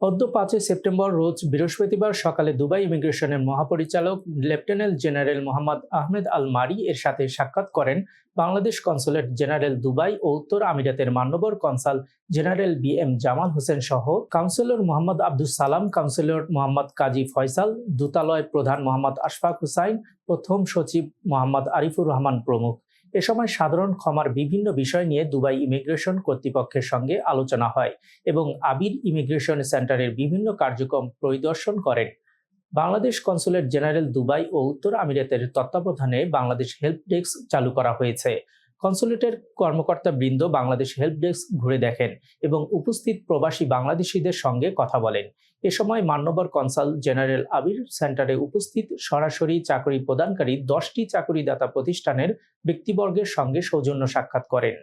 অদ্য পাঁচই সেপ্টেম্বর রোজ বৃহস্পতিবার সকালে দুবাই ইমিগ্রেশনের মহাপরিচালক, lieutenant general Mohammed Ahmed Al Marri এর সাথে সাক্ষাৎ করেন বাংলাদেশ কনসুলেট জেনারেল দুবাই ও উত্তর আমিরাতের মান্যবর consul general B M Jamal Hossain সহ কাউন্সিলর মোহাম্মদ আব্দুল সালাম, কাউন্সিলর মোহাম্মদ কাজী ফয়সাল, দূতালয় প্রধান মোহাম্মদ আশফাক হুসাইন, প্রথম সচিব মোহাম্মদ আরিফুর রহমান প্রমুখ। এ সময় সাধারণ ক্ষমার বিভিন্ন বিষয় নিয়ে দুবাই ইমিগ্রেশন কর্তৃপক্ষের সঙ্গে আলোচনা হয় এবং আবির ইমিগ্রেশন সেন্টারের বিভিন্ন কার্যক্রম পরিদর্শন করেন। বাংলাদেশ কনসুলেট জেনারেল দুবাই ও উত্তর আমিরাতের তত্ত্বাবধানে বাংলাদেশ হেল্প ডেস্ক চালু করা হয়েছে। কনসুলেটের কর্মকর্তা বৃন্দ বাংলাদেশ হেল্প ডেস্ক ঘুরে দেখেন এবং উপস্থিত প্রবাসী বাংলাদেশিদের সঙ্গে কথা বলেন। এ সময় মান্যবর কনসাল জেনারেল আবির সেন্টারে উপস্থিত সরাসরি চাকরি প্রদানকারী দশটি চাকরিদাতা প্রতিষ্ঠানের ব্যক্তিবর্গের সঙ্গে সৌজন্য সাক্ষাৎ করেন।